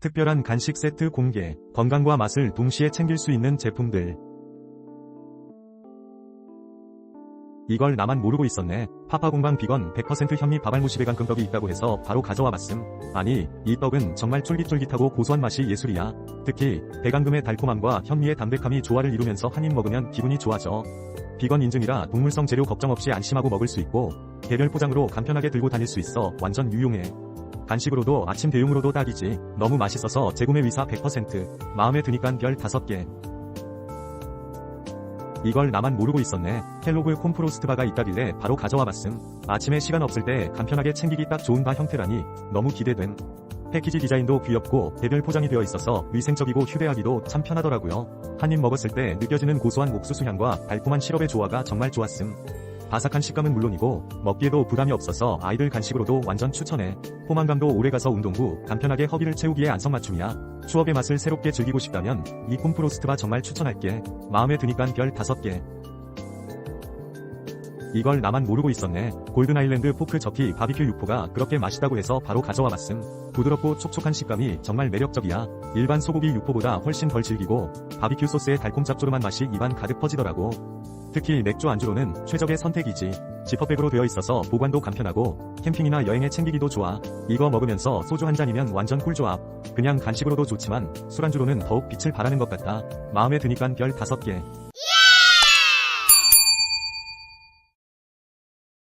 특별한 간식 세트 공개, 건강과 맛을 동시에 챙길 수 있는 제품들. 이걸 나만 모르고 있었네. 파파공방 비건 100% 현미 바발무시 베간 끔떡이 있다고 해서 바로 가져와 봤음. 아니, 이 떡은 정말 쫄깃쫄깃하고 고소한 맛이 예술이야. 특히 배강금의 달콤함과 현미의 담백함이 조화를 이루면서 한 입 먹으면 기분이 좋아져. 비건 인증이라 동물성 재료 걱정 없이 안심하고 먹을 수 있고 개별 포장으로 간편하게 들고 다닐 수 있어 완전 유용해. 간식으로도 아침 대용으로도 딱이지. 너무 맛있어서 재구매 위사 100%. 마음에 드니깐 별 5개. 이걸 나만 모르고 있었네. 켈로그 콤프로스트바가 있다길래 바로 가져와 봤음. 아침에 시간 없을 때 간편하게 챙기기 딱 좋은 바 형태라니 너무 기대됨. 패키지 디자인도 귀엽고 개별 포장이 되어 있어서 위생적이고 휴대하기도 참 편하더라고요. 한 입 먹었을 때 느껴지는 고소한 옥수수 향과 달콤한 시럽의 조화가 정말 좋았음. 바삭한 식감은 물론이고 먹기에도 부담이 없어서 아이들 간식으로도 완전 추천해. 포만감도 오래가서 운동 후 간편하게 허기를 채우기에 안성맞춤이야. 추억의 맛을 새롭게 즐기고 싶다면 이 콤프로스트바 정말 추천할게. 마음에 드니깐 별 5개. 이걸 나만 모르고 있었네. 골든 아일랜드 포크 저키 바비큐 육포가 그렇게 맛있다고 해서 바로 가져와 봤음. 부드럽고 촉촉한 식감이 정말 매력적이야. 일반 소고기 육포보다 훨씬 덜 질기고 바비큐 소스의 달콤 짭조름한 맛이 입안 가득 퍼지더라고. 특히 맥주 안주로는 최적의 선택이지. 지퍼백으로 되어 있어서 보관도 간편하고 캠핑이나 여행에 챙기기도 좋아. 이거 먹으면서 소주 한 잔이면 완전 꿀조합. 그냥 간식으로도 좋지만 술안주로는 더욱 빛을 발하는 것 같다. 마음에 드니깐 별 5개.